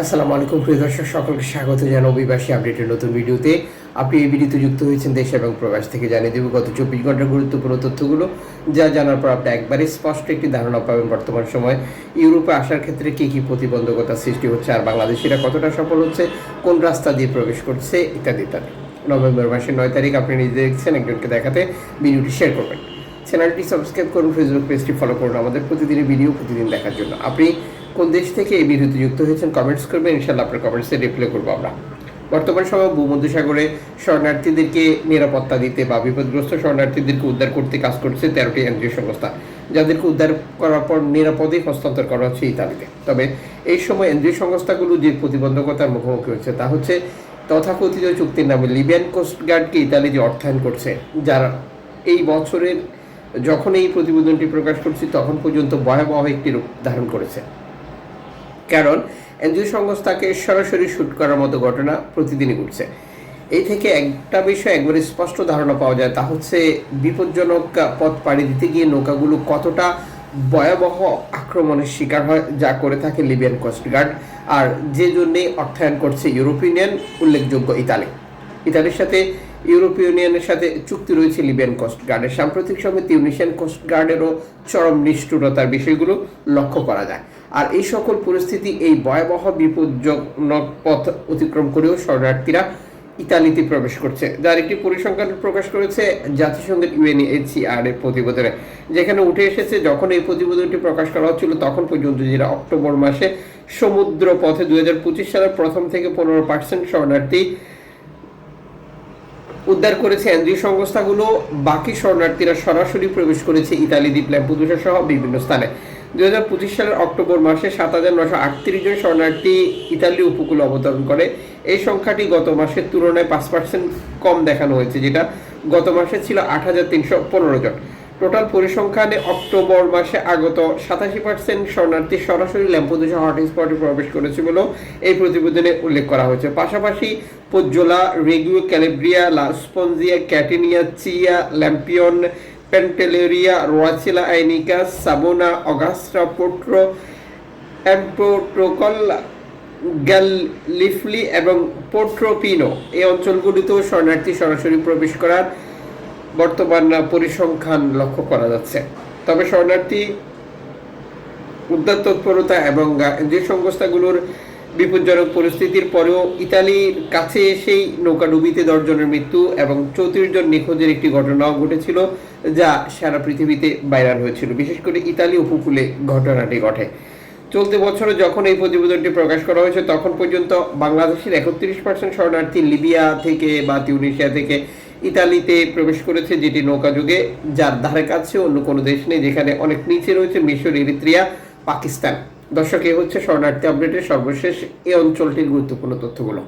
আসসালামু আলাইকুম, প্রিয় দর্শক, সকলকে স্বাগত জানাই অভিবাসী আপডেটের নতুন ভিডিওতে। আপনি এই ভিডিওতে যুক্ত হয়েছেন দেশ এবং প্রবাস থেকে জানিয়ে দেব গত চব্বিশ ঘণ্টার গুরুত্বপূর্ণ তথ্যগুলো, যা জানার পর আপনি একবারে স্পষ্ট একটি ধারণা পাবেন বর্তমান সময়। ইউরোপে আসার ক্ষেত্রে কী কী প্রতিবন্ধকতা সৃষ্টি হচ্ছে, আর বাংলাদেশিরা কতটা সফল হচ্ছে, কোন রাস্তা দিয়ে প্রবেশ করছে, ইত্যাদি ইত্যাদি। নভেম্বর মাসের নয় তারিখ আপনি নিজে দেখছেন, একজনকে দেখাতে ভিডিওটি শেয়ার করবেন। চ্যানেলটি সাবস্ক্রাইব করুন, ফেসবুক পেজটি ফলো করুন, আমাদের প্রতিদিনের ভিডিও প্রতিদিন দেখার জন্য। আপনি কোন দেশ থেকে এই ভিডিওতে যুক্ত হয়েছেন কমেন্টস করবেন ইনশাল্লাহ আপনার কমেন্টসে রিপ্লাই করব আমরা। বর্তমান সময় ভূমধ্যসাগরে শরণার্থীদেরকে নিরাপত্তা দিতে বা বিপদগ্রস্ত শরণার্থীদেরকে উদ্ধার করতে কাজ করছে তেরোটি এনজিও সংস্থা। যাদেরকে উদ্ধার করার পর নিরাপদে হস্তান্তর করা হচ্ছে ইতালিতে। তবে এই সময় এনজিও সংস্থাগুলো যে প্রতিবন্ধকতার মুখোমুখি হচ্ছে তা হচ্ছে তথাকথিত চুক্তির নামে লিবিয়ান কোস্টগার্ডকে ইতালি যে অর্থায়ন করছে, যারা এই বছরের যখন এই প্রতিবেদনটি প্রকাশ করছি তখন পর্যন্ত ভয়াবহ একটি রূপ ধারণ করেছে। কারণ এনজিও সংস্থাকে সরাসরি শ্যুট করার মতো ঘটনা প্রতিদিনই ঘটছে। এই থেকে একটা বিষয় একবারে স্পষ্ট ধারণা পাওয়া যায়, তা হচ্ছে বিপজ্জনক পথ পাড়ি দিতে গিয়ে নৌকাগুলো কতটা ভয়াবহ আক্রমণের শিকার হয়, যা করে থাকে লিবিয়ান কোস্টগার্ড আর যে জন্যে অর্থায়ন করছে ইউরোপিয়ান উল্লেখযোগ্য ইতালি। ইতালির সাথে ইউরোপীয় ইউনিয়নের সাথে চুক্তি রয়েছে লিবিয়ান কোস্ট গার্ডের। সাম্প্রতিক সময়ে তিউনিশিয়ান কোস্ট গার্ডেরও চরম নিষ্ঠুরতার বিষয়গুলো লক্ষ্য করা যায়। আর এই সকল পরিস্থিতি এই ভয়াবহ বিপজ্জনক পথ অতিক্রম করেও শরণার্থীরা ইতালিতে প্রবেশ করছে। যার একটি পরিসংখ্যান প্রকাশ করেছে জাতিসংঘের ইউএনএইচসিআর এর প্রতিবেদনে। যেখানে উঠে এসেছে, যখন এই প্রতিবেদনটি প্রকাশ করা হচ্ছিল, তখন পর্যন্ত যেটা অক্টোবর মাসে সমুদ্র পথে দু হাজার পঁচিশ সালের প্রথম থেকে পনেরো পার্সেন্ট শরণার্থী উদ্ধার করেছে এনজিও সংস্থাগুলো। বাকি শরণার্থীরা সরাসরি প্রবেশ করেছে ইতালি দ্বীপ ল্যাম্পুদুসা সহ বিভিন্ন স্থানে। দুই হাজার পঁচিশ সালের অক্টোবর মাসে সাত হাজার নশো আটত্রিশ জন শরণার্থী ইতালি উপকূলে অবতরণ করে। এই সংখ্যাটি গত মাসের তুলনায় পাঁচ পার্সেন্ট কম দেখানো হয়েছে, যেটা গত মাসে ছিল আট হাজার তিনশো পনেরো জন। টোটাল পরিসংখ্যানে অক্টোবর মাসে আগত সাতাশি পার্সেন্ট শরণার্থী সরাসরি ল্যাম্পোদুসা হটস্পটে প্রবেশ করেছে বলেও এই প্রতিবেদনে উল্লেখ করা হয়েছে। পাশাপাশি পোজ্জোলা রেগুও ক্যালেব্রিয়া লাসপনজিয়া ক্যাটিনিয়া, চিয়া, ল্যাম্পিয়ন পেন্টেলেরিয়া রোয়াচিলা আইনিকা, সাবোনা, অগাস্টা, পোট্রো অ্যাম্পোট্রোকল গ্যালিফলি এবং পোট্রোপিনো এই অঞ্চলগুলিতেও শরণার্থী সরাসরি প্রবেশ করার বর্তমান পরিসংখ্যান লক্ষ্য করা যাচ্ছে। তবে শরণার্থী উদ্ধার তৎপরতা এবং যে সংস্থাগুলোর বিপজ্জনক পরিস্থিতির পরেও ইতালির কাছে এসেই নৌকা ডুবিতে দশজনের মৃত্যু এবং চৌত্রিশ জন নিখোঁজের একটি ঘটনাও ঘটেছিল, যা সারা পৃথিবীতে ভাইরাল হয়েছিল। বিশেষ করে ইতালি উপকূলে ঘটনাটি ঘটে। চলতি বছরে যখন এই প্রতিবেদনটি প্রকাশ করা হয়েছে, তখন পর্যন্ত বাংলাদেশের একত্রিশ পার্সেন্ট শরণার্থী লিবিয়া থেকে বা তিউনিশিয়া থেকে ইতালিতে প্রবেশ করেছে যেটি নৌকা যুগে, যার ধারে কাছে অন্য কোনো দেশ নেই, যেখানে অনেক নিচে রয়েছে মিশর ইরিত্রিয়া পাকিস্তান। দর্শক, এ হচ্ছে শরণার্থী আপডেটের সর্বশেষ এই অঞ্চলটির গুরুত্বপূর্ণ তথ্যগুলো।